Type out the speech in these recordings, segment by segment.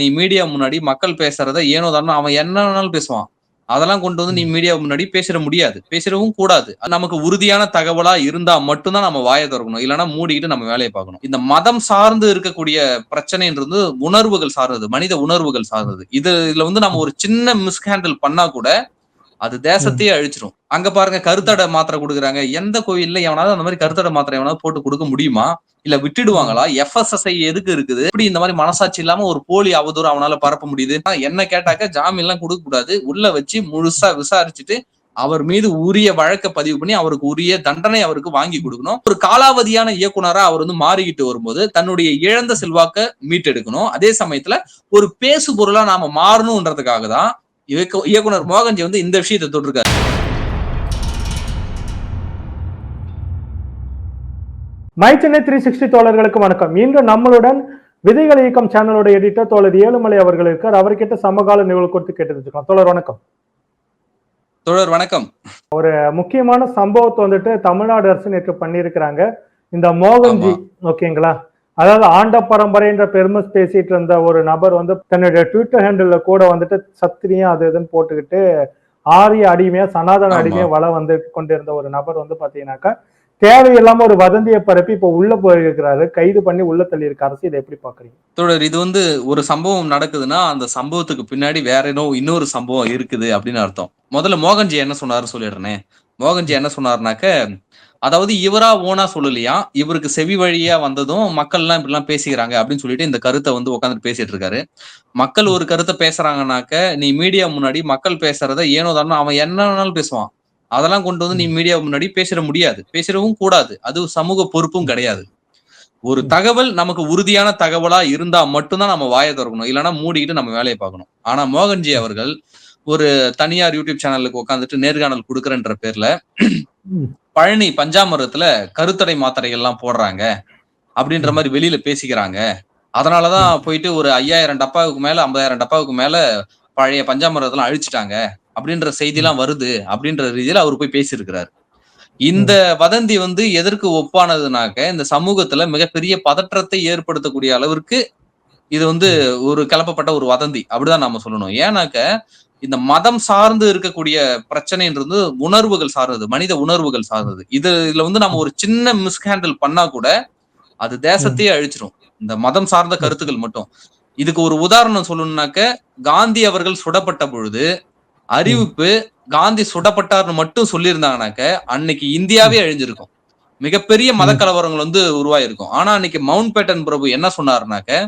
நீ மீடியா முன்னாடி மக்கள் பேசுறத ஏனோ தானோ அவன் என்ன வேணாலும் பேசுவான். அதெல்லாம் கொண்டு வந்து நீ மீடியா முன்னாடி பேசிட முடியாது. பேசிடவும் கூடாது. நமக்கு உறுதியான தகவலா இருந்தா மட்டும்தான் நம்ம வாயை திறக்கணும். இல்லைன்னா மூடிக்கிட்டு நம்ம வேலையை பார்க்கணும். இந்த மதம் சார்ந்து இருக்கக்கூடிய பிரச்சனைன்றது உணர்வுகள் சார்ந்தது மனித உணர்வுகள் சார்ந்தது. இது இதுல வந்து நம்ம ஒரு சின்ன மிஸ்ஹேண்டில் பண்ணா கூட அது தேசத்தையே அழிச்சிரும். அங்க பாருங்க கருத்தடை மாத்திரை கொடுக்குறாங்க. எந்த கோயில்ல எவனாவது அந்த மாதிரி கருத்தடை மாத்திரை எவனாவது போட்டு கொடுக்க முடியுமா? இல்ல விட்டுடுவாங்களா? எஃப்எஸ்எஸ்ஐ எதுக்கு இருக்குது? இப்படி இந்த மாதிரி மனசாட்சி இல்லாம ஒரு போலி அவதூறு அவனால பரப்ப முடியுது? என்ன கேட்டாக்க ஜாமீன் எல்லாம் கொடுக்க கூடாது உள்ள வச்சு முழுசா விசாரிச்சுட்டு அவர் மீது உரிய வழக்க பதிவு பண்ணி அவருக்கு உரிய தண்டனை அவருக்கு வாங்கி கொடுக்கணும். ஒரு காலாவதியான இயக்குனரா அவர் வந்து மாறிக்கிட்டு வரும்போது தன்னுடைய இழந்த செல்வாக்க மீட்டெடுக்கணும். அதே சமயத்துல ஒரு பேசு பொருளா நாம மாறணும்ன்றதுக்காக தான் இயக்குனர் மோகன்ஜி வந்து இந்த விஷயத்தை தொட்டிருக்காரு. மை சென்னை த்ரீ சிக்ஸ்டி தோழர்களுக்கு வணக்கம். இன்று நம்மளுடன் விதைகள் இயக்கம் சேனலோட எடிட்டர் தோழர் ஏழுமலை அவர்கள் இருக்கார். அவர்கிட்ட சமகால நிகழ்வு கொடுத்து கேட்டு தோழர் வணக்கம். தோழர் வணக்கம். ஒரு முக்கியமான சம்பவத்தை வந்துட்டு தமிழ்நாடு அரசு நேற்று பண்ணியிருக்கிறாங்க. இந்த மோகன்ஜி ஓகேங்களா? அதாவது ஆண்ட பரம்பரைன்ற பெருமை பேசிட்டு இருந்த ஒரு நபர் வந்து தன்னுடைய ட்விட்டர் ஹேண்டில் கூட வந்துட்டு சத்திரியா அது இதுன்னு போட்டுக்கிட்டு ஆரிய அடிமையா சனாதன அடிமையா வள வந்து கொண்டிருந்த ஒரு நபர் வந்து பாத்தீங்கன்னாக்கா தேவையில்லாம ஒரு வதந்தியை பரப்பி இப்ப உள்ள போயிருக்கிறாரு கைது பண்ணி உள்ள தள்ளி இருக்க அரசு இதை எப்படி பாக்குறீங்க? தொடர் இது வந்து ஒரு சம்பவம் நடக்குதுன்னா அந்த சம்பவத்துக்கு பின்னாடி வேற ஏதோ இன்னொரு சம்பவம் இருக்குது அப்படின்னு அர்த்தம். முதல்ல மோகன்ஜி என்ன சொன்னாரு சொல்லிடுறேனே. மோகன்ஜி என்ன சொன்னாருனாக்க அதாவது இவரா ஓனா சொல்லலையா? இவருக்கு செவி வழியா வந்ததும் மக்கள் எல்லாம் இப்படிலாம் பேசிக்கிறாங்க அப்படின்னு சொல்லிட்டு இந்த கருத்தை வந்து உட்காந்துட்டு பேசிட்டு இருக்காரு. மக்கள் ஒரு கருத்தை பேசுறாங்கனாக்க நீ மீடியா முன்னாடி மக்கள் பேசுறத ஏனோ தானோ அவன் என்ன வேணாலும் பேசுவான். அதெல்லாம் கொண்டு வந்து நீ மீடியா முன்னாடி பேசிட முடியாது. பேசிடவும் கூடாது. அது சமூக பொறுப்பும் கிடையாது. ஒரு தகவல் நமக்கு உறுதியான தகவலா இருந்தா மட்டும்தான் நம்ம வாயை திறக்கணும். இல்லைன்னா மூடிக்கிட்டு நம்ம வேலையை பார்க்கணும். ஆனா மோகன்ஜி அவர்கள் ஒரு தனியார் யூடியூப் சேனலுக்கு உட்காந்துட்டு நேர்காணல் கொடுக்குறன்ற பேர்ல பழனி பஞ்சாமரத்துல கருத்தடை மாத்திரைகள் எல்லாம் போடுறாங்க அப்படின்ற மாதிரி வெளியில பேசிக்கிறாங்க. அதனாலதான் போயிட்டு ஒரு ஐயாயிரம் டப்பாவுக்கு மேல ஐம்பதாயிரம் டப்பாவுக்கு மேல பழைய பஞ்சாமரத்தெல்லாம் அழிச்சிட்டாங்க. அப்படின்ற செய்தி எல்லாம் வருது அப்படின்ற ரீதியில அவர் போய் பேசியிருக்கிறாரு. இந்த வதந்தி வந்து எதற்கு ஒப்பானதுனாக்க இந்த சமூகத்துல மிகப்பெரிய பதற்றத்தை ஏற்படுத்தக்கூடிய அளவிற்கு இது வந்து ஒரு கிளப்பப்பட்ட ஒரு வதந்தி. அப்படிதான் நாம சொல்லணும். ஏன்னாக்க இந்த மதம் சார்ந்து இருக்கக்கூடிய பிரச்சனைன்றது உணர்வுகள் சார்ந்தது மனித உணர்வுகள் சார்ந்தது. இது இதுல வந்து நம்ம ஒரு சின்ன மிஸ்ஹேண்டில் பண்ணா கூட அது தேசத்தையே அழிச்சிரும். இந்த மதம் சார்ந்த கருத்துக்கள் மட்டும். இதுக்கு ஒரு உதாரணம் சொல்லணும்னாக்க காந்தி அவர்கள் சுடப்பட்ட பொழுது அறிவிப்பு காந்தி சுடப்பட்டார்னு மட்டும் சொல்லியிருந்தாங்கனாக்க அன்னைக்கு இந்தியாவே அழிஞ்சிருக்கும். மிகப்பெரிய மத கலவரங்கள் வந்து உருவாயிருக்கும். ஆனா அன்னைக்கு மவுண்ட் பேட்டன் பிரபு என்ன சொன்னாருனாக்க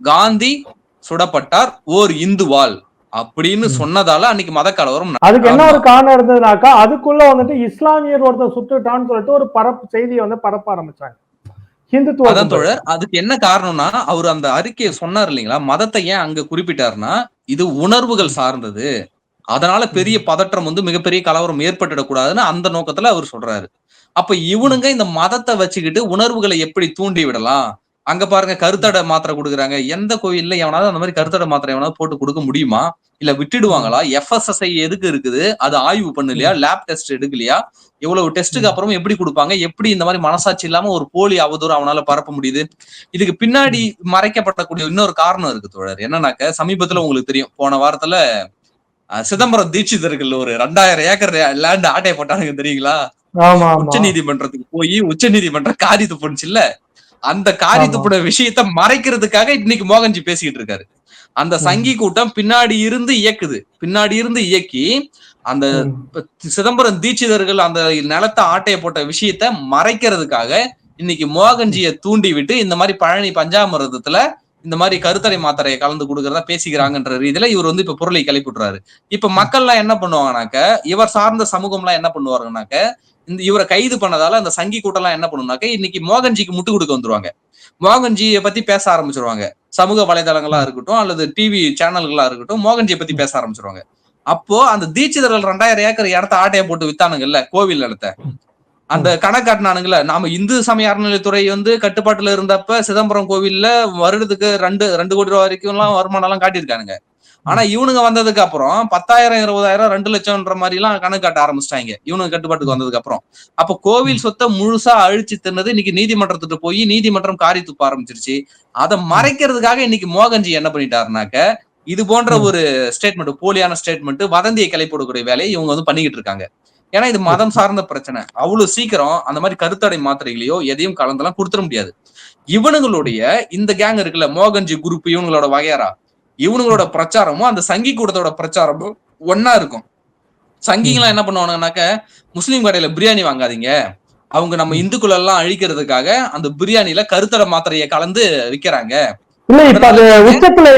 காந்தி சுடப்பட்டார் ஓர் இந்துவால் அப்படின்னு சொன்னதால அன்னைக்கு மத கலவரம் அதுக்கு என்ன ஒரு காரணம் இருந்ததுனாக்கா அதுக்குள்ள வந்துட்டு இஸ்லாமியர் ஒருத்தர் சுட்டுட்டான்னு சொல்லிட்டு ஒரு பரப்பு செய்தியை வந்து பரப்ப ஆரம்பிச்சாங்க. ஹிந்துத்துவ தோழர் அதுக்கு என்ன காரணம்னா அவர் அந்த அறிக்கையை சொன்னார் இல்லைங்களா? மதத்தை ஏன் அங்க குறிப்பிட்டாருன்னா இது உணர்வுகள் சார்ந்தது. அதனால பெரிய பதற்றம் வந்து மிகப்பெரிய கலவரம் ஏற்பட்டுடக்கூடாதுன்னு அந்த நோக்கத்துல அவர் சொல்றாரு. அப்ப இவனுங்க இந்த மதத்தை வச்சுக்கிட்டு உணர்வுகளை எப்படி தூண்டி விடலாம்? அங்க பாருங்க கருத்தடை மாத்திரை கொடுக்குறாங்க. எந்த கோயில்ல எவனாவது அந்த மாதிரி கருத்தடை மாத்திரை எவனாவது போட்டு கொடுக்க முடியுமா? இல்ல விட்டுடுவாங்களா? எஃப்எஸ்எஸ்ஐ எதுக்கு இருக்குது? அது ஆய்வு பண்ணலையா? லேப் டெஸ்ட் எடுக்கலையா? இவ்வளவு டெஸ்ட்டுக்கு அப்புறம் எப்படி கொடுப்பாங்க? எப்படி இந்த மாதிரி மனசாட்சி இல்லாம ஒரு போலி அவதூறு அவனால பரப்ப முடியுது? இதுக்கு பின்னாடி மறைக்கப்படக்கூடிய இன்னொரு காரணம் இருக்கு தோழர். என்னன்னாக்க சமீபத்துல உங்களுக்கு தெரியும். போன வாரத்துல சிதம்பரம் தீட்சிதர்கள் ஒரு ரெண்டாயிரம் ஏக்கர் லேண்ட் ஆட்டையை போட்டானுங்க தெரியுங்களா? உச்ச நீதிமன்றத்துக்கு போய் உச்ச நீதிமன்றம் காரி துப்புனுச்சு இல்ல? அந்த காரி துப்புன விஷயத்த மறைக்கிறதுக்காக இன்னைக்கு மோகன்ஜி பேசிக்கிட்டு இருக்காரு. அந்த சங்கி கூட்டம் பின்னாடி இருந்து இயக்குது. பின்னாடி இருந்து இயக்கி அந்த சிதம்பரம் தீட்சிதர்கள் அந்த நிலத்தை ஆட்டைய போட்ட விஷயத்த மறைக்கிறதுக்காக இன்னைக்கு மோகன்ஜியை தூண்டி விட்டு இந்த மாதிரி பழனி பஞ்சாமிரதத்துல இந்த மாதிரி கருத்தடை மாத்திரையை கலந்து கொடுக்கறதா பேசிக்கிறாங்கன்ற ரீதியில இவர் வந்து இப்ப பொருளை கிளப்பிட்டுறாரு இப்ப மக்கள் எல்லாம் என்ன பண்ணுவாங்கனாக்க இவர் சார்ந்த சமூகம் எல்லாம் என்ன பண்ணுவாருனாக்க இந்த இவரை கைது பண்ணதால அந்த சங்கி கூட்டம் எல்லாம் என்ன பண்ணுனாக்க இன்னைக்கு மோகன்ஜிக்கு முட்டு கொடுக்க வந்துருவாங்க. மோகன்ஜியை பத்தி பேச ஆரம்பிச்சிருவாங்க. சமூக வலைதளங்களா இருக்கட்டும் அல்லது டிவி சேனல்களா இருக்கட்டும் மோகன்ஜியை பத்தி பேச ஆரம்பிச்சிருவாங்க. அப்போ அந்த தீட்சிதர்கள் ரெண்டாயிரம் ஏக்கர் இடத்த ஆட்டையை போட்டு வித்தானுங்கல்ல கோவில் இடத்த அந்த கணக்காட்டினானுங்கள நாம இந்து சமய அறநிலையத்துறை வந்து கட்டுப்பாட்டுல இருந்தப்ப சிதம்பரம் கோவில்ல வருடத்துக்கு ரெண்டு ரெண்டு கோடி ரூபாய் வரைக்கும் எல்லாம் வருமானம் எல்லாம் காட்டியிருக்கானுங்க. ஆனா இவனுங்க வந்ததுக்கு அப்புறம் பத்தாயிரம் இருபதாயிரம் ரெண்டு லட்சம்ன்ற மாதிரி எல்லாம் கணக்கு காட்ட ஆரம்பிச்சிட்டாங்க. இவனுங்க கட்டுப்பாட்டுக்கு வந்ததுக்கு அப்புறம். அப்ப கோவில் சொத்தை முழுசா அழிச்சு தின்னது இன்னைக்கு நீதிமன்றத்துக்கு போய் நீதிமன்றம் காரி துப்ப ஆரம்பிச்சிருச்சு. அதை மறைக்கிறதுக்காக இன்னைக்கு மோகன்ஜி என்ன பண்ணிட்டாருனாக்க இது போன்ற. ஒரு ஸ்டேட்மெண்ட் போலியான ஸ்டேட்மெண்ட் வதந்தியை கிளப்பிடக்கூடிய வேலையை இவங்க வந்து பண்ணிக்கிட்டு இருக்காங்க. ஏன்னா இது மதம் சார்ந்த பிரச்சனை. அவ்வளவு சீக்கிரம் அந்த மாதிரி கருத்தடை மாத்திரைகளையோ எதையும் கலந்தெல்லாம் கொடுத்துட முடியாது. இவனுங்களுடைய இந்த கேங் இருக்குல்ல மோகன்ஜி குரூப் இவங்களோட வகையறா இவனுங்களோட பிரச்சாரமும் அந்த சங்கி கூட்டத்தோட பிரச்சாரமும் ஒன்னா இருக்கும். சங்கிங்கெல்லாம் என்ன பண்ணுவானுங்கனாக்க முஸ்லீம் கடையில பிரியாணி வாங்காதீங்க. அவங்க நம்ம இந்துக்கள் எல்லாம் அழிக்கிறதுக்காக அந்த பிரியாணில கருத்தடை மாத்திரையை கலந்து விக்கிறாங்க. இல்ல இப்ப அது உச்சத்துல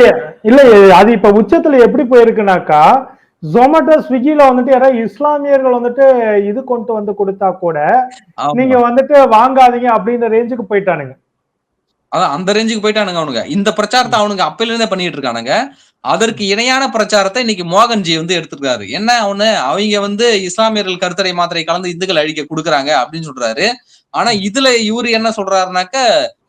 இல்ல அது இப்ப உச்சத்துல எப்படி போயிருக்குனாக்கா ஜொமேட்டோ ஸ்விக்கில வந்துட்டு யாராவது இஸ்லாமியர்கள் வந்துட்டு இது கொண்டு வந்து கொடுத்தா கூட. நீங்க வந்துட்டு வாங்காதீங்க அப்படின்ற ரேஞ்சுக்கு போயிட்டானுங்க. அதான் அந்த ரேஞ்சுக்கு போயிட்டானுங்க அவனுங்க. இந்த பிரச்சாரத்தை அவனுங்க அப்பையில இருந்தே பண்ணிட்டு இருக்கானுங்க. அதற்கு இணையான பிரச்சாரத்தை இன்னைக்கு மோகன்ஜி வந்து எடுத்துருக்காரு. என்ன அவனு? அவங்க வந்து இஸ்லாமியர்கள் கருத்தடை மாத்திரை கலந்து இந்துக்கள் அழிக்க கொடுக்குறாங்க அப்படின்னு சொல்றாரு. ஆனா இதுல இவரு என்ன சொல்றாருனாக்க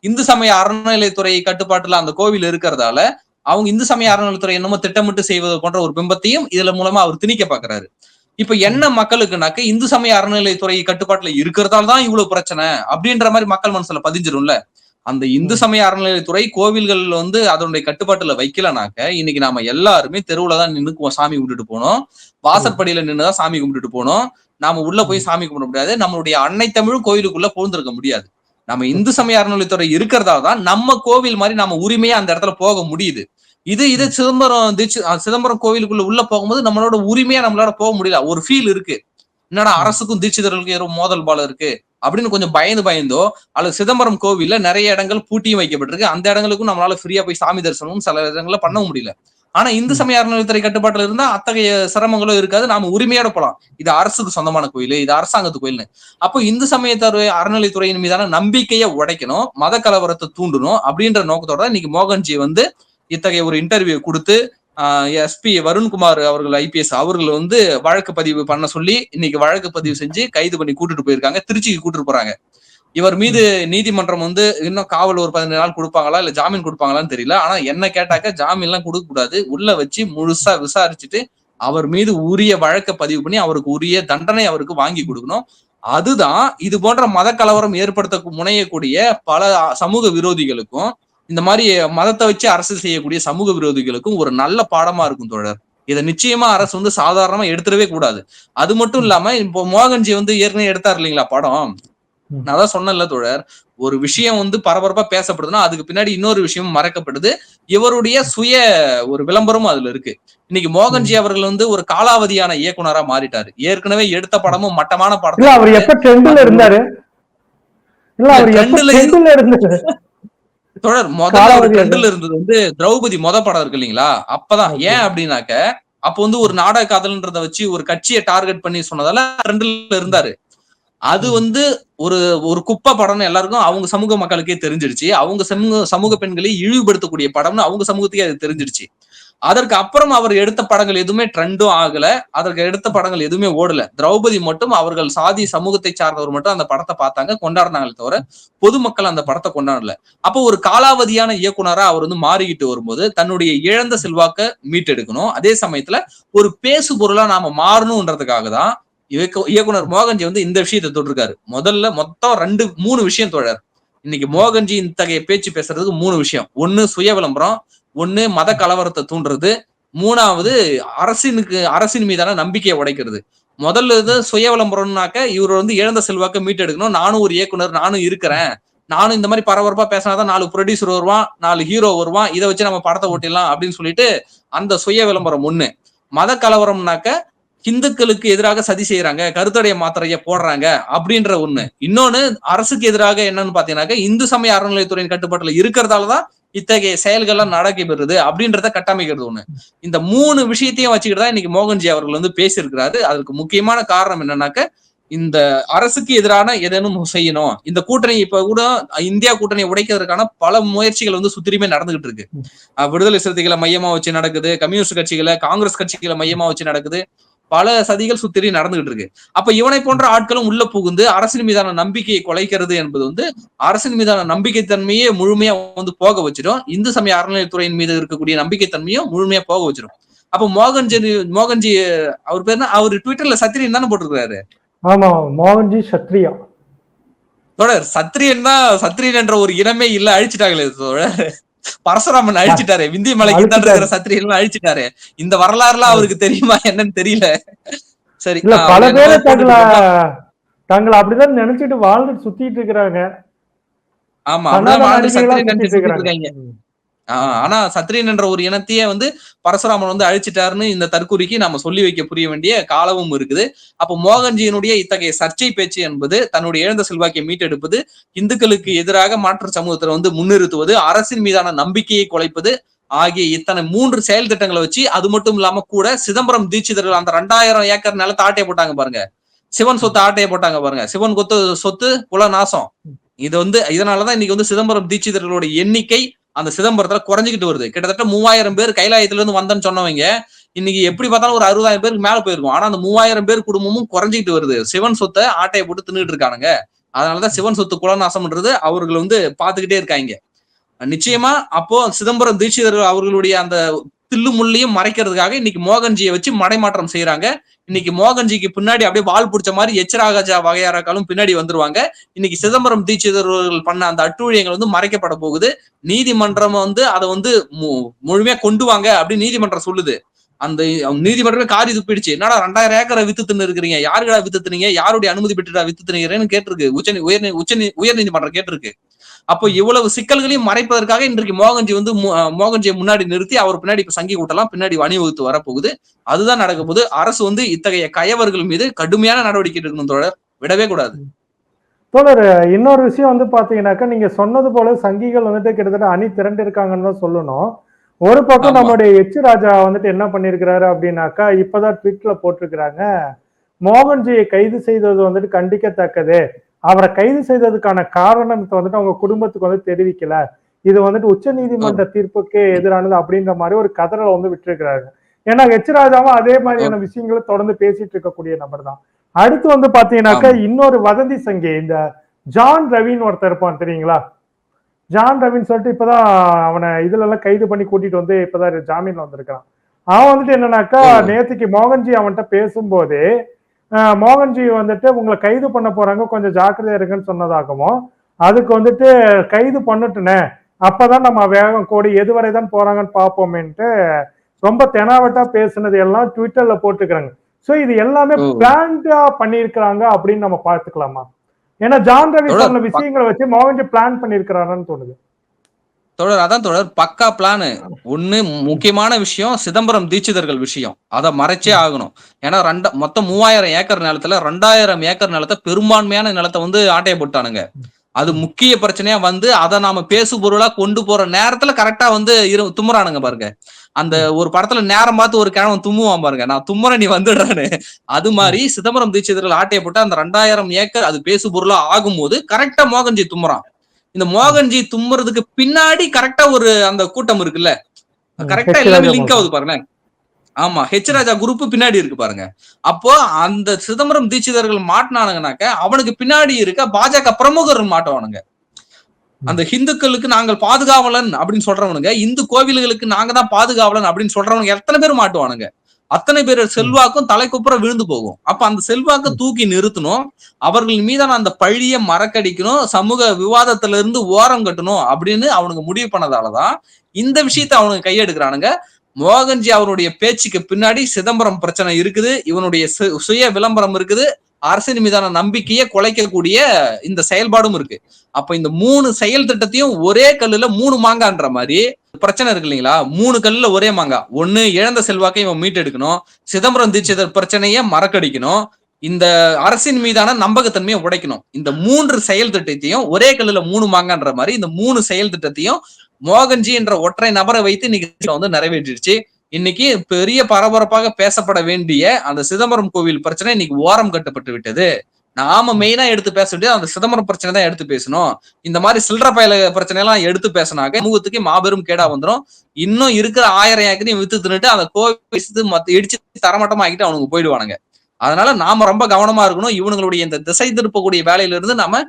இந்து சமய அறநிலையத்துறை கட்டுப்பாட்டுல அந்த கோவில் இருக்கிறதால அவங்க இந்து சமய அறநிலையத்துறை என்னமோ திட்டமிட்டு செய்வது போன்ற ஒரு பிம்பத்தையும் இதுல மூலமா அவர் திணிக்க பாக்குறாரு. இப்ப என்ன மக்களுக்குனாக்க இந்து சமய அறநிலையத்துறை கட்டுப்பாட்டுல இருக்கிறதால தான் இவ்வளவு பிரச்சனை அப்படின்ற மாதிரி மக்கள் மனசுல பதிஞ்சிரும்ல. அந்த இந்து சமய அறநிலையத்துறை கோவில்கள் வந்து அதனுடைய கட்டுப்பாட்டுல வைக்கலனாக்க இன்னைக்கு நாம எல்லாருமே தெருவுல தான் நின்று சாமி கும்பிட்டுட்டு போனோம். வாசற்படியில நின்றுதான் சாமி கும்பிட்டுட்டு போனோம். நாம உள்ள போய் சாமி கும்பிட முடியாது. நம்மளுடைய அன்னை தமிழ் கோவிலுக்குள்ள புகுந்திருக்க முடியாது. நம்ம இந்து சமய அறநிலையத்துறை இருக்கிறதால தான் நம்ம கோவில் மாதிரி நம்ம உரிமையா அந்த இடத்துல போக முடியுது. இது இது சிதம்பரம் தீட்சி சிதம்பரம் கோவிலுக்குள்ள உள்ள போகும்போது நம்மளோட உரிமையா நம்மளால போக முடியல. ஒரு ஃபீல் இருக்கு. என்னடா அரசுக்கும் தீட்சிதர்களுக்கும் ஏதோ மோதல் பாலம் இருக்கு அப்படின்னு கொஞ்சம் பயந்து பயந்தோ அல்லது சிதம்பரம் கோவில்ல நிறைய இடங்கள் பூட்டியும் வைக்கப்பட்டிருக்கு. அந்த இடங்களுக்கும் நம்மளால ஃப்ரீயா போய் சாமி தரிசனமும் சில இடங்கள்ல பண்ண முடியல. ஆனா இந்து சமய அறநிலையத்துறை கட்டுப்பாட்டுல இருந்தா அத்தகைய சிரமங்களும் இருக்காது. நாம உரிமையோட போலாம். இது அரசுக்கு சொந்தமான கோயில் இது அரசாங்கத்து கோயில்னு. அப்போ இந்து சமயத்துறை அறநிலைத்துறையின் மீதான நம்பிக்கையை உடைக்கணும் மத கலவரத்தை தூண்டணும் அப்படின்ற நோக்கத்தோட இன்னைக்கு மோகன்ஜி வந்து இத்தகைய ஒரு இன்டர்வியூ கொடுத்து எஸ்பி வருண்குமார் அவர்கள் ஐபிஎஸ் அவர்கள் வந்து வழக்கு பதிவு பண்ண சொல்லி இன்னைக்கு வழக்கு பதிவு செஞ்சு கைது பண்ணி கூட்டிட்டு போயிருக்காங்க. திருச்சிக்கு கூட்டிட்டு போறாங்க. இவர் மீது நீதிமன்றம் வந்து இன்னும் காவல் ஒரு பதினஞ்சு நாள் கொடுப்பாங்களா இல்ல ஜாமீன் கொடுப்பாங்களான்னு தெரியல. ஆனா என்ன கேட்டாக்க ஜாமீன் எல்லாம் கொடுக்க கூடாது உள்ள வச்சு முழுசா விசாரிச்சுட்டு அவர் மீது உரிய வழக்க பதிவு பண்ணி அவருக்கு உரிய தண்டனை அவருக்கு வாங்கி கொடுக்கணும். அதுதான் இது போன்ற மத கலவரம் ஏற்படுத்த முனையக்கூடிய பல சமூக விரோதிகளுக்கும் இந்த மாதிரி மதத்தை வச்சு அரசு செய்யக்கூடிய சமூக விரோதிகளுக்கும் ஒரு நல்ல பாடமா இருக்கும் தோழர். இதை நிச்சயமா அரசு வந்து சாதாரணமா எடுத்துடவே கூடாது. அது மட்டும் இல்லாம இப்போ மோகன்ஜி வந்து ஏற்கனவே எடுத்தார் இல்லைங்களா படம்? நான் தான் சொன்னேன்ல தோழர். ஒரு விஷயம் வந்து பரபரப்பா பேசப்படுதுன்னா அதுக்கு பின்னாடி இன்னொரு விஷயம் மறைக்கப்படுது. இவருடைய சுய ஒரு விளம்பரமும் அதுல இருக்கு. இன்னைக்கு மோகன்ஜி அவர்கள் வந்து ஒரு காலாவதியான இயக்குனரா மாறிட்டாரு. ஏற்கனவே எடுத்த படமும் மட்டமான படம் அவர் எப்ப ட்ரெண்ட்ல இருந்தாரு? இல்ல அவர் ட்ரெண்ட்ல இருந்தாரு தொடர். முதல்ல ஒரு ட்ரெண்ட்ல இருந்தது வந்து திரௌபதி மொத படம் இருக்கு இல்லைங்களா? அப்பதான். ஏன் அப்படின்னாக்க அப்ப வந்து ஒரு நாடக காதல்ன்றத வச்சு ஒரு கட்சியை டார்கெட் பண்ணி சொன்னதால ட்ரெண்ட்ல இருந்தாரு. அது வந்து ஒரு ஒரு குப்பை படம்னு எல்லாருக்கும் அவங்க சமூக மக்களுக்கே தெரிஞ்சிடுச்சு. அவங்க சமூக சமூக பெண்களை இழிவுபடுத்தக்கூடிய படம்னு அவங்க சமூகத்துக்கே அது தெரிஞ்சிடுச்சு. அதற்கு அப்புறம் அவர் எடுத்த படங்கள் எதுவுமே ட்ரெண்டும் ஆகல. அதற்கு எடுத்த படங்கள் எதுவுமே ஓடல. திரௌபதி மட்டும் அவர்கள் சாதி சமூகத்தை சார்ந்தவர் மட்டும் அந்த படத்தை பார்த்தாங்க கொண்டாடினாங்களே தவிர பொதுமக்கள் அந்த படத்தை கொண்டாடல. அப்போ ஒரு காலாவதியான இயக்குனரா அவர் வந்து மாறிக்கிட்டு வரும்போது தன்னுடைய இழந்த செல்வாக்க மீட்டெடுக்கணும். அதே சமயத்துல ஒரு பேசு பொருளா நாம மாறணும்ன்றதுக்காக தான் இயக்கு- இயக்குனர் மோகன்ஜி வந்து இந்த விஷயத்தை தொட்டிருக்காரு. முதல்ல மொத்தம் ரெண்டு மூணு விஷயம் தொடர் இன்னைக்கு மோகன்ஜி இத்தகைய பேச்சு பேசுறதுக்கு மூணு விஷயம். ஒன்னு சுய விளம்பரம் ஒன்னு மத கலவரத்தை தூண்டுறது மூணாவது அரசினுக்கு அரசின் மீதான நம்பிக்கையை உடைக்கிறது. முதல்ல இது சுய விளம்பரம்னாக்க இவர் வந்து இழந்த செல்வாக்க மீட்டெடுக்கணும். நானும் ஒரு இயக்குனர் நானும் இருக்கிறேன். நானும் இந்த மாதிரி பரபரப்பா பேசினாதான் நாலு ப்ரொடியூசர் வருவான் நாலு ஹீரோ வருவான். இதை வச்சு நம்ம படத்தை ஓட்டிடலாம் அப்படின்னு சொல்லிட்டு அந்த சுய விளம்பரம் ஒண்ணு. மத கலவரம்னாக்க இந்துக்களுக்கு எதிராக சதி செய்யறாங்க கருத்தடைய மாத்திரைய போடுறாங்க அப்படின்ற ஒண்ணு. இன்னொன்னு அரசுக்கு எதிராக என்னன்னு பாத்தீங்கன்னாக்க இந்து சமய அறநிலையத்துறையின் கட்டுப்பாட்டுல இருக்கிறதாலதான் இத்தகைய செயல்கள்லாம் நடக்கப்படுறது அப்படின்றத கட்டமைக்கிறது ஒண்ணு. இந்த மூணு விஷயத்தையும் வச்சுக்கிட்டு தான் இன்னைக்கு மோகன்ஜி அவர்கள் வந்து பேசியிருக்கிறாரு. அதற்கு முக்கியமான காரணம் என்னன்னாக்க இந்த அரசுக்கு எதிரான ஏதேனும் செய்யணும். இந்த கூட்டணி இப்ப கூட இந்தியா கூட்டணியை உடைக்கிறதுக்கான பல முயற்சிகள் வந்து சுத்திரிமே நடந்துகிட்டு இருக்கு. விடுதலை சிறுத்தைகளை மையமா வச்சு நடக்குது. கம்யூனிஸ்ட் கட்சிகளை காங்கிரஸ் கட்சிகளை மையமா வச்சு நடக்குது. பல சதிகள் சுத்திரி நடந்துகிட்டு இருக்கு அப்ப இவனை போன்ற ஆட்களும் உள்ள புகுந்து அரசின் மீதான நம்பிக்கையை குலைக்கிறது என்பது வந்து அரசின் மீதான நம்பிக்கை தன்மையே முழுமையா வந்து போக வச்சிடும். இந்து சமய அறநிலையத்துறையின் மீது இருக்கக்கூடிய நம்பிக்கை தன்மையும் முழுமையா போக வச்சிடும். அப்ப மோகன்ஜி மோகன்ஜி அவர் பேர் அவர் ட்விட்டர்ல சத்திரியன் தானே போட்டிருக்காரு ஆமா மோகன்ஜி சத்ரியா தோழர் சத்திரியன் தான் சத்திரியன் என்ற ஒரு இனமே இல்ல அழிச்சிட்டாங்களே தோழர். பரசுராமன் அழிச்சிட்டாரு. விந்திய மலைக்கு தான் இருக்கிற சத்திரியன் எல்லாம் அழிச்சிட்டாரு. இந்த வரலாறுலாம் அவருக்கு தெரியுமா என்னன்னு தெரியல. சரி பல பேரை தங்களை தங்களை அப்படிதான் நினைச்சிட்டு வாழ்ந்துட்டு சுத்திட்டு இருக்கிறாங்க. ஆமா அப்படிதான் வாழ்ந்து அடிமைகளா சத்திரியன் நினைச்சு சுத்திட்டு சுத்திட்டு இருக்கிறாங்க. இருக்காங்க. ஆனா சத்திரியன் என்ற ஒரு இனத்தையே வந்து பரசுராமன் வந்து அழிச்சிட்டாருன்னு இந்த தற்குறிக்கு நம்ம சொல்லி வைக்க புரிய வேண்டிய காலமும் இருக்குது. அப்போ மோகன்ஜியினுடைய இத்தகைய சர்ச்சை பேச்சு என்பது தன்னுடைய இழந்த செல்வாக்கை மீட்டெடுப்பது இந்துக்களுக்கு எதிராக மாற்று சமூகத்துல வந்து முன்னிறுத்துவது அரசின் மீதான நம்பிக்கையை குலைப்பது ஆகிய இத்தனை மூன்று செயல் திட்டங்களை வச்சு அது மட்டும் இல்லாம கூட சிதம்பரம் தீட்சிதர்கள் அந்த ரெண்டாயிரம் ஏக்கர் நிலத்தை ஆட்டைய போட்டாங்க பாருங்க. சிவன் சொத்து ஆட்டைய போட்டாங்க பாருங்க. சிவன் கொத்து சொத்து குல நாசம். இது வந்து இதனாலதான் இன்னைக்கு வந்து சிதம்பரம் தீட்சிதர்களோட எண்ணிக்கை அந்த சிதம்பரத்துல குறைஞ்சிக்கிட்டு வருது. கிட்டத்தட்ட மூவாயிரம் பேர் கைலாயத்துல இருந்து வந்தேன்னு சொன்னவங்க இன்னைக்கு எப்படி பார்த்தாலும் ஒரு அறுபதாயிரம் பேருக்கு மேல போயிருக்கும். ஆனா அந்த மூவாயிரம் பேர் குடும்பமும் குறைஞ்சிக்கிட்டு வருது. சிவன் சொத்தை ஆட்டையை போட்டு தின்னுட்டு இருக்கானுங்க. அதனாலதான் சிவன் சொத்து குலநாசம்ன்றது அவர்கள் வந்து பாத்துக்கிட்டே இருக்காங்க. நிச்சயமா அப்போ சிதம்பரம் தீட்சிதர் அவர்களுடைய அந்த தில்லு முள்ளையும் மறைக்கிறதுக்காக இன்னைக்கு மோகன்ஜியை வச்சு மடைமாற்றம் செய்யறாங்க இன்னைக்கு மோகன்ஜிக்கு பின்னாடி அப்படியே வால் பிடிச்ச மாதிரி எச்சராகஜா வகையாராக்காலும் பின்னாடி வந்துருவாங்க. இன்னைக்கு சிதம்பரம் தீட்சிதர்கள் பண்ண அந்த அட்டூழியங்கள் வந்து மறைக்கப்பட போகுது. நீதிமன்றம் வந்து அதை வந்து மு- முழுமையா கொண்டு வாங்க அப்படின்னு நீதிமன்றம் சொல்லுது. அந்த நீதிமன்றமே காரி துப்பிடுச்சு. என்னடா ரெண்டாயிரம் ஏக்கரை வித்து தின்னு இருக்கிறீங்க யாருக்கடா வித்து தின்னீங்க? யாருடைய அனுமதி பெற்றுடா வித்து தின்னுகிறேன்னு கேட்டிருக்கு. உச்ச உயர் உச்ச உயர் நீதிமன்றம் கேட்டிருக்கு. அப்போ இவ்வளவு சிக்கல்களையும் மறைப்பதற்காக இன்றைக்கு மோகன்ஜி வந்து மோகன்ஜியை முன்னாடி நிறுத்தி அவர் பின்னாடி இப்ப சங்கி கூட்டலாம் பின்னாடி அணிவகுத்து வரப்போகுது. அதுதான் நடக்க போகுது. அரசு வந்து இத்தகைய கயவர்கள் மீது கடுமையான நடவடிக்கை எடுக்கணும் தோழர். விடவே கூடாது. தோழர் இன்னொரு விஷயம் வந்து பாத்தீங்கன்னாக்கா நீங்க சொன்னது போல சங்கிகள் வந்துட்டு கிட்டத்தட்ட அணி திரண்டு இருக்காங்கன்னு தான் சொல்லணும். ஒரு பக்கம். நம்முடைய எச் ராஜா வந்துட்டு என்ன பண்ணிருக்கிறாரு அப்படின்னாக்கா இப்பதான் ட்விட்ல போட்டிருக்கிறாங்க. மோகன்ஜியை கைது செய்தது வந்துட்டு கண்டிக்கத்தக்கது. அவரை கைது செய்ததுக்கான காரணத்தை வந்துட்டு அவங்க குடும்பத்துக்கு வந்து தெரிவிக்கல. இது வந்துட்டு உச்ச நீதிமன்ற தீர்ப்புக்கு எதிரானது அப்படின்ற மாதிரி ஒரு கதறலை வந்து விட்டுருக்கிறாரு. ஏன்னா எச் ராஜாவும் அதே மாதிரியான விஷயங்களை தொடர்ந்து பேசிட்டு இருக்கக்கூடிய நபர் தான். அடுத்து வந்து பாத்தீங்கன்னாக்கா இன்னொரு வதந்தி சங்கி இந்த ஜான் ரவின்னு ஒருத்தர் இருப்பான் தெரியுங்களா? ஜான் ரவின்னு சொல்லிட்டு இப்பதான் அவனை இதுல எல்லாம் கைது பண்ணி கூட்டிட்டு வந்து இப்பதான் ஜாமீன்ல வந்திருக்கான் அவன் வந்துட்டு என்னன்னாக்கா. நேத்துக்கு மோகன்ஜி அவன்கிட்ட பேசும்போது மோகன்ஜி வந்துட்டு உங்களை கைது பண்ண போறாங்க. கொஞ்சம் ஜாக்கிரதையா இருங்கன்னு சொன்னதாகவும் அதுக்கு வந்துட்டு கைது பண்ணட்டுனே அப்பதான் நம்ம வேகம் கோடி எதுவரை தான் போறாங்கன்னு பார்ப்போமேன்ட்டு ரொம்ப தெனாவட்டா பேசுனது எல்லாம் ட்விட்டர்ல போட்டுக்கிறாங்க. சோ இது எல்லாமே. பிளான்டா பண்ணிருக்கிறாங்க அப்படின்னு நம்ம பார்த்துக்கலாமா? ஏன்னா ஜான் ரவி சொன்ன விஷயங்களை வச்சு மோகன்ஜி பிளான் பண்ணிருக்கிறாருன்னு தோணுது. தொடர் அதான் தொடர் பக்கா பிளானு ஒண்ணு முக்கியமான விஷயம் சிதம்பரம் தீட்சிதர்கள் விஷயம். அதை மறைச்சே ஆகணும். ஏன்னா ரெண்ட மொத்தம் மூவாயிரம் ஏக்கர் நிலத்துல ரெண்டாயிரம் ஏக்கர் நிலத்தை பெரும்பான்மையான நிலத்தை வந்து ஆட்டைய போட்டானுங்க. அது முக்கிய பிரச்சனையா வந்து அதை நாம பேசு பொருளா கொண்டு போற நேரத்துல கரெக்டா வந்து இரு தும்முறானுங்க பாருங்க. அந்த ஒரு படத்துல நேரம் பார்த்து ஒரு கிழவன் தும்முவான் பாருங்க. நான் தும்முற நீ வந்துடுறானு அது மாதிரி சிதம்பரம் தீட்சிதர்கள் ஆட்டைய போட்டு அந்த ரெண்டாயிரம் ஏக்கர் அது பேசு பொருளா ஆகும்போது கரெக்டா மோகன்ஜி தும்முறான். இந்த மோகன்ஜி தும்முறதுக்கு பின்னாடி கரெக்டா ஒரு அந்த கூட்டம் இருக்குல்ல? கரெக்டா எல்லாமே லிங்க் ஆகுது பாருங்க ஆமா ஹெச் ராஜா குரூப் பின்னாடி இருக்கு பாருங்க. அப்போ அந்த சிதம்பரம் தீட்சிதர்கள் மாட்டினானுங்கனாக்க அவனுக்கு பின்னாடி இருக்க பாஜக பிரமுகர் மாட்டுவானுங்க. அந்த ஹிந்துக்களுக்கு நாங்கள் பாதுகாவலன் அப்படின்னு சொல்றவனுங்க இந்து கோவில்களுக்கு நாங்க தான் பாதுகாவலன் அப்படின்னு சொல்றவனுங்க எத்தனை பேர் மாட்டுவானுங்க? அத்தனை பேர் செல்வாக்கும் தலைக்குப்புற விழுந்து போகும். அப்ப அந்த செல்வாக்க தூக்கி நிறுத்தணும். அவர்கள் மீதான அந்த பழிய மறக்கடிக்கணும். சமூக விவாதத்துல இருந்து ஓரம் கட்டணும் அப்படின்னு அவனுங்க முடிவு பண்ணதாலதான் இந்த விஷயத்த அவனுங்க கையெடுக்கிறானுங்க. மோகன்ஜி அவருடைய பேச்சுக்கு பின்னாடி சிதம்பரம் பிரச்சனை இருக்குது. இவனுடைய சு- சுய விளம்பரம் இருக்குது. அரசின் மீதான நம்பிக்கையை குலைக்கக்கூடிய இந்த செயல்பாடும் இருக்கு. அப்ப இந்த மூணு செயல் திட்டத்தையும் ஒரே கல்லுல மூணு மாங்கான்ற மாதிரி பிரச்சனை இருக்கு இல்லைங்களா? மூணு கல்லுல ஒரே மாங்கா. ஒண்ணு இழந்த செல்வாக்கை இவன் மீட்டெடுக்கணும். சிதம்பரம் தீட்சிதர் பிரச்சனையை மறக்கடிக்கணும். இந்த அரசின் மீதான நம்பகத்தன்மையை உடைக்கணும். இந்த மூன்று செயல் திட்டத்தையும் ஒரே கல்லுல மூணு மாங்கான்ற மாதிரி இந்த மூணு செயல் திட்டத்தையும் மோகன்ஜி என்ற ஒற்றை நபரை வைத்து இன்னைக்கு வந்து நிறைவேற்றிடுச்சு. இன்னைக்கு பெரிய பரபரப்பாக பேசப்பட வேண்டிய அந்த சிதம்பரம் கோவில் பிரச்சனை இன்னைக்கு ஓரம் கட்டப்பட்டு விட்டது. நாம மெயினா எடுத்து பேச வேண்டியது அந்த சிதம்பரம் பிரச்சனை தான் எடுத்து பேசணும். இந்த மாதிரி சில்லற பயல பிரச்சனை எல்லாம் எடுத்து பேசினாக்க சமூகத்துக்கு மாபெரும் கேடா வந்துடும் இன்னும் இருக்கிற ஆயிரம் ஏக்கரையும் வித்து தின்னுட்டு அந்த கோவில் மத்த இடிச்சு தரமட்டமாக்கிட்டு அவனுக்கு போயிடுவானுங்க. அதனால நாம ரொம்ப கவனமா இருக்கணும். இவனுங்களுடைய இந்த திசை திருப்பக்கூடிய வேலையில இருந்து நாம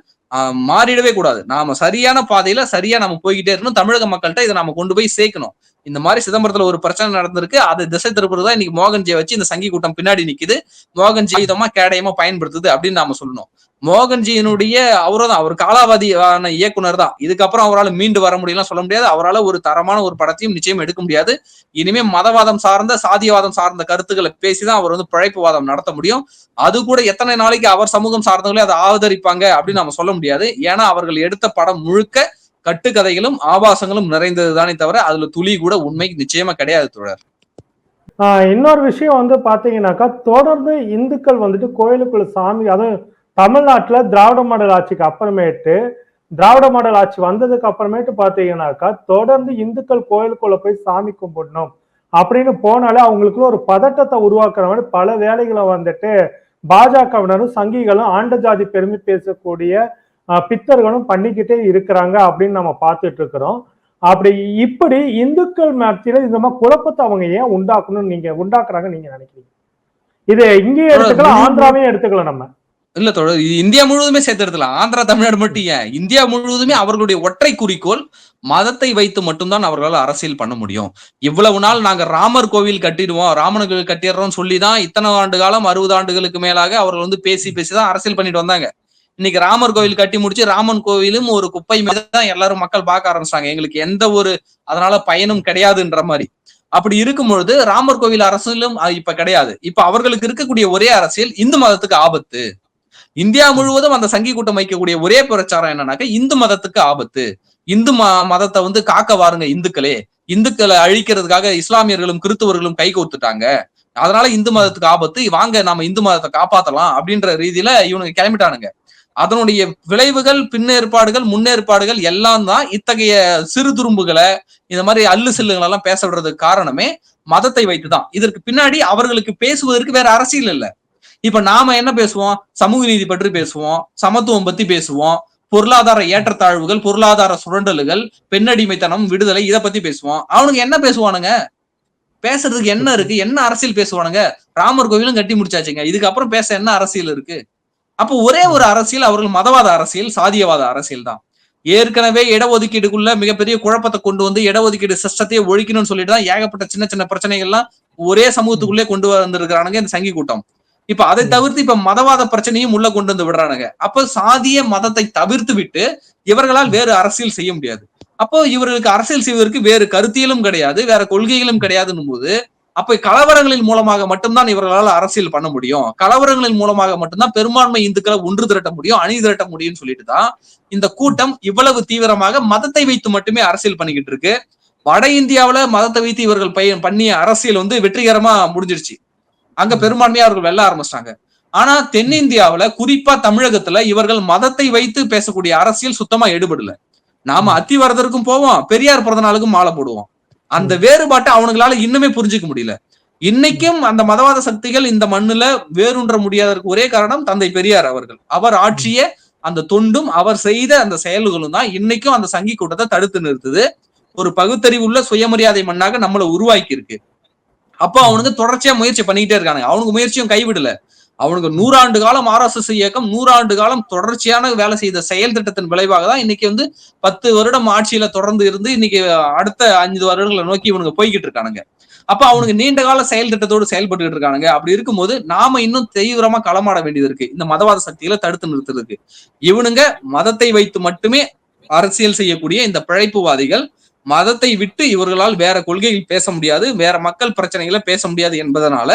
மாறிடவே கூடாது. நாம சரியான பாதையில சரியா நம்ம போய்கிட்டே இருக்கணும். தமிழக மக்கள்கிட்ட இதை நாம கொண்டு போய் சேர்க்கணும். இந்த மாதிரி சிதம்பரத்துல ஒரு பிரச்சனை நடந்திருக்கு. அதை திசை திருப்புறது தான் இன்னைக்கு மோகன்ஜியை வச்சு இந்த சங்கி கூட்டம் பின்னாடி நிக்குது. மோகன்ஜி இதமா கேடயமா பயன்படுத்துது அப்படின்னு நாம சொல்லணும். மோகன்ஜியினுடைய அவரும் தான் அவர் காலாவதியான இயக்குனர் தான் இதுக்கப்புறம் அவரால் மீண்டு வர முடியலாம் சொல்ல முடியாது. அவரால் ஒரு தரமான ஒரு படத்தையும் நிச்சயம் எடுக்க முடியாது. இனிமே மதவாதம் சார்ந்த சாதியவாதம் சார்ந்த கருத்துக்களை பேசிதான் அவர் வந்து பிழைப்புவாதம் நடத்த முடியும். அது கூட எத்தனை நாளைக்கு அவர் சமூகம் சார்ந்தவங்களே அதை ஆதரிப்பாங்க அப்படின்னு நம்ம சொல்ல முடியாது. ஏன்னா அவர்கள் எடுத்த படம் முழுக்க கட்டுக்கதைகளும் ஆபாசங்களும் நிறைந்ததுதானே தவிர அதுல துளி கூட உண்மை நிச்சயமா கிடையாது தொடர் இன்னொரு விஷயம் வந்து பாத்தீங்கன்னாக்கா தொடர்ந்து இந்துக்கள் வந்துட்டு கோயிலுக்குள்ள சாமி அதுவும் தமிழ்நாட்டுல திராவிட மாடல் ஆட்சிக்கு அப்புறமேட்டு திராவிட மாடல் ஆட்சி வந்ததுக்கு அப்புறமேட்டு பாத்தீங்கன்னாக்கா தொடர்ந்து இந்துக்கள் கோயிலுக்குள்ள போய் சாமி கும்பிடணும் அப்படின்னு போனாலே அவங்களுக்குள்ள ஒரு பதட்டத்தை உருவாக்குற மாதிரி பல வேலைகளை வந்துட்டு பாஜகவினரும் சங்கிகளும் ஆண்ட ஜாதி பெருமை பேசக்கூடிய பித்தர்களும் பண்ணிக்கிட்டே இருக்கிறாங்க அப்படின்னு நம்ம பார்த்துட்டு இருக்கிறோம். அப்படி இப்படி இந்துக்கள் மத்தியில இந்த மாதிரி குழப்பத்தை அவங்க ஏன் உண்டாக்கணும்னு நீங்க உண்டாக்குறாங்க நீங்க நினைக்கிறீங்க? இது இங்கேயும் எடுத்துக்கலாம் ஆந்திராவையும் எடுத்துக்கலாம் நம்ம. இல்ல இது இந்தியா முழுவதுமே சேர்த்து எடுத்துலாம் ஆந்திரா தமிழ்நாடு மட்டும் ஏன்? இந்தியா முழுவதுமே அவர்களுடைய ஒற்றை குறிக்கோள் மதத்தை வைத்து மட்டும்தான் அவர்களால் அரசியல் பண்ண முடியும். இவ்வளவு நாள் நாங்க ராமர் கோவில் கட்டிடுவோம் ராமன் கோவில் கட்டிடுறோம் சொல்லி தான் இத்தனை ஆண்டு காலம் அறுபது ஆண்டுகளுக்கு மேலாக அவர்கள் வந்து பேசி பேசி தான் அரசியல் பண்ணிட்டு வந்தாங்க. இன்னைக்கு ராமர் கோவில் கட்டி முடிச்சு ராமன் கோவிலும் ஒரு குப்பை தான் எல்லாரும் மக்கள் பார்க்க ஆரம்பிச்சாங்க. எங்களுக்கு எந்த ஒரு அதனால பயனும் கிடையாதுன்ற மாதிரி. அப்படி இருக்கும் பொழுது ராமர் கோவில் அரசியலும் இப்ப கிடையாது. இப்ப அவர்களுக்கு இருக்கக்கூடிய ஒரே அரசியல் இந்து மதத்துக்கு ஆபத்து. இந்தியா முழுவதும் அந்த சங்கி கூட்டம் வைக்கக்கூடிய ஒரே பிரச்சாரம் என்னன்னாக்க இந்து மதத்துக்கு ஆபத்து. இந்து ம மதத்தை வந்து காக்க வாருங்க இந்துக்களே. இந்துக்களை அழிக்கிறதுக்காக இஸ்லாமியர்களும் கிறிஸ்தவர்களும் கை கோர்த்துட்டாங்க. அதனால இந்து மதத்துக்கு ஆபத்து. வாங்க நாம இந்து மதத்தை காப்பாத்தலாம் அப்படின்ற ரீதியில இவனுங்க கிளம்பிட்டானுங்க. அதனுடைய விளைவுகள் பின்னேற்பாடுகள் முன்னேற்பாடுகள் எல்லாம் தான் இத்தகைய சிறு துரும்புகளை இந்த மாதிரி அல்லு சில்லுகள் எல்லாம் பேச விடுறதுக்கு காரணமே மதத்தை வைத்துதான். இதற்கு பின்னாடி அவர்களுக்கு பேசுவதற்கு வேற அரசியல் இல்லை. இப்ப நாம என்ன பேசுவோம்? சமூக நீதி பற்றி பேசுவோம் சமத்துவம் பத்தி பேசுவோம் பொருளாதார ஏற்றத்தாழ்வுகள் பொருளாதார சுரண்டல்கள் பெண்ணடிமைத்தனம் விடுதலை இதை பத்தி பேசுவோம். அவனுங்க என்ன பேசுவானுங்க? பேசுறதுக்கு என்ன இருக்கு? என்ன அரசியல் பேசுவானுங்க? ராமர் கோவிலும் கட்டி முடிச்சாச்சுங்க. இதுக்கப்புறம் பேச என்ன அரசியல் இருக்கு? அப்போ ஒரே ஒரு அரசியல் அவர்கள் மதவாத அரசியல் சாதியவாத அரசியல் தான். ஏற்கனவே இடஒதுக்கீடுக்குள்ள மிகப்பெரிய குழப்பத்தை கொண்டு வந்து இடஒதுக்கீடு சிஸ்டத்தையே ஒழிக்கணும்னு சொல்லிட்டு தான் ஏகப்பட்ட சின்ன சின்ன பிரச்சனைகள்லாம் ஒரே சமூகத்துக்குள்ளே கொண்டு வந்திருக்கிறானுங்க இந்த சங்கி கூட்டம். இப்ப அதை தவிர்த்து இப்ப மதவாத பிரச்சனையும் உள்ள கொண்டு வந்து விடுறானுங்க. அப்ப சாதிய மதத்தை தவிர்த்து விட்டு இவர்களால் வேறு அரசியல் செய்ய முடியாது. அப்போ இவர்களுக்கு அரசியல் செய்வதற்கு வேறு கருத்தியலும் கிடையாது வேற கொள்கைகளும் கிடையாதுன்னும் போது அப்ப கலவரங்களின் மூலமாக மட்டும்தான் இவர்களால் அரசியல் பண்ண முடியும். கலவரங்களின் மூலமாக மட்டும்தான் பெரும்பான்மை இந்துக்களை ஒன்று திரட்ட முடியும் அணி திரட்ட முடியும்னு சொல்லிட்டு தான் இந்த கூட்டம் இவ்வளவு தீவிரமாக மதத்தை வைத்து மட்டுமே அரசியல் பண்ணிக்கிட்டு இருக்கு. வட இந்தியாவில மதத்தை வைத்து இவர்கள் பையன் பண்ணிய அரசியல் வந்து வெற்றிகரமா முடிஞ்சிருச்சு. அங்க பெரும்பான்மையா அவர்கள் வெல்ல ஆரம்பிச்சிட்டாங்க. ஆனா தென்னிந்தியாவில குறிப்பா தமிழகத்துல இவர்கள் மதத்தை வைத்து பேசக்கூடிய அரசியல் சுத்தமா எடுபடல நாம அத்திவரதற்கும் போவோம் பெரியார் பிறந்த நாளுக்கும் மாலை போடுவோம். அந்த வேறுபாட்டை அவனுங்களால இன்னுமே புரிஞ்சுக்க முடியல. இன்னைக்கும் அந்த மதவாத சக்திகள் இந்த மண்ணுல வேறுன்ற முடியாததற்கு ஒரே காரணம் தந்தை பெரியார் அவர்கள். அவர் ஆட்சிய அந்த தொண்டும் அவர் செய்த அந்த செயல்களும் தான் இன்னைக்கும் அந்த சங்கி கூட்டத்தை தடுத்து நிறுத்துது. ஒரு பகுத்தறிவுள்ள சுயமரியாதை மண்ணாக நம்மளை உருவாக்கி இருக்கு அப்போ அவனுக்கு தொடர்ச்சியா முயற்சி பண்ணிக்கிட்டே இருக்காங்க அவனுக்கு முயற்சியும் கைவிடல. அவனுக்கு நூறாண்டு காலம் ஆர்எஸ்எஸ் இயக்கம் நூறாண்டு காலம் தொடர்ச்சியான வேலை செய்த செயல் திட்டத்தின் விளைவாக தான் இன்னைக்கு வந்து பத்து வருடம் ஆட்சியில தொடர்ந்து இருந்து இன்னைக்கு அடுத்த அஞ்சு வருடங்களை நோக்கி இவனுங்க போய்கிட்டு இருக்கானுங்க. அப்ப அவனுக்கு நீண்ட கால செயல் திட்டத்தோடு செயல்பட்டு இருக்கானுங்க. அப்படி இருக்கும்போது நாம இன்னும் தீவிரமா களமாட வேண்டியது இருக்கு. இந்த மதவாத சக்திகளை தடுத்து நிறுத்துறதுக்கு. இவனுங்க மதத்தை வைத்து மட்டுமே அரசியல் செய்யக்கூடிய இந்த பிழைப்புவாதிகள் மதத்தை விட்டு இவர்களால் வேற கொள்கைகள் பேச முடியாது வேற மக்கள் பிரச்சனைகளை பேச முடியாது என்பதனால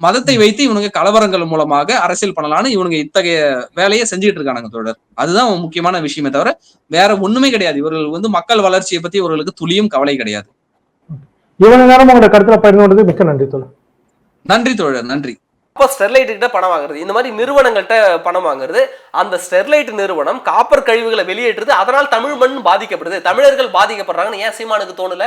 மதத்தை வைத்து இவனுங்க கலவரங்கள் மூலமாக அரசியல் பண்ணலாம்னு இவனுங்க இத்தகைய வேலையை செஞ்சுட்டு இருக்கானுங்க தொடர் அதுதான் முக்கியமான விஷயமே தவிர வேற ஒண்ணுமே கிடையாது. இவர்கள் வந்து மக்கள் வளர்ச்சியை பத்தி இவர்களுக்கு துளியும் கவலை கிடையாது. இவ்வளவு நேரம் உங்களோட கருத்துல பகிர்ந்து கொண்டது மிக்க நன்றி தோழர். நன்றி தோழர் நன்றி. அப்போ ஸ்டெர்லைட் கிட்ட பணம் வாங்குறது இந்த மாதிரி நிறுவனங்கள்ட்ட பணம் வாங்குறது அந்த ஸ்டெர்லைட் நிறுவனம் காப்பர் கழிவுகளை வெளியேற்றுது அதனால் தமிழ் மண் பாதிக்கப்படுது. தமிழர்கள் பாதிக்கப்படுறாங்கன்னு ஏன் சீமானுக்கு தோணல?